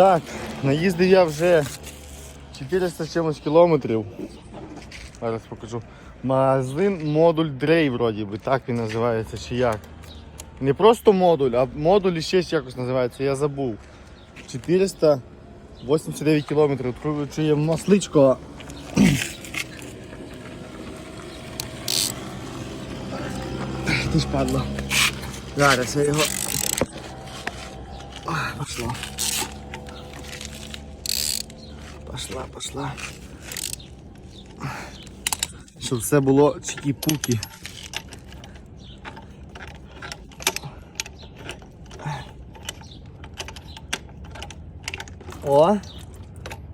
Так, наїздив я вже 400 чимось кілометрів. Зараз покажу. Магазин модуль Дрей, вроді би, так він називається, чи як. Не просто модуль, а модуль ще якось називається, я забув. 489 кілометрів. Откручує масличко. Ти ж падла. Зараз я його. Ах, Пошла. Пошла. Щоб все було чики-пуки. О!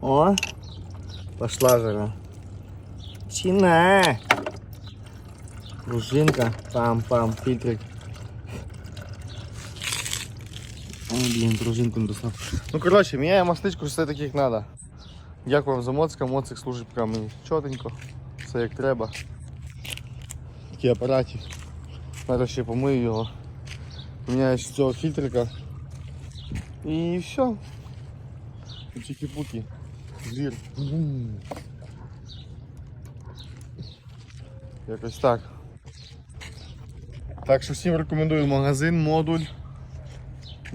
О! Пошла жара. Чина! Пружинка, пам-пам, фильтрик. Ой, блін, пружинку не достав. Ну, коротше, міняє масличку, все таки як треба. Дякую вам за моцика, моцик служить прямо мені чотенько, все як треба. Такий апаратик. Зараз ще помию його. Ще цього фільтрика. І все. Чики-пуки. Звір. Якось так. Так що всім рекомендую магазин, модуль.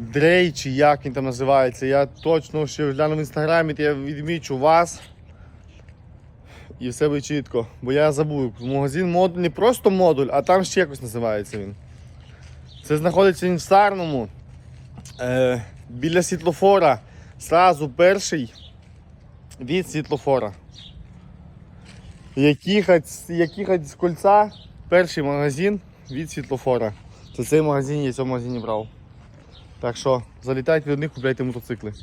Дрей чи як він там називається. Я точно ще гляну в інстаграмі, то я відмічу вас. І все буде чітко. Бо я забув. Магазин модуль не просто модуль, а там ще якось називається він. Це знаходиться він в Старному. Е, біля світлофора. Сразу перший від світлофора. Як їхати, з кольця, перший магазин від світлофора. Це цей магазин я в цьому магазині брав. Так що залітайте від них, купляйте мотоцикли.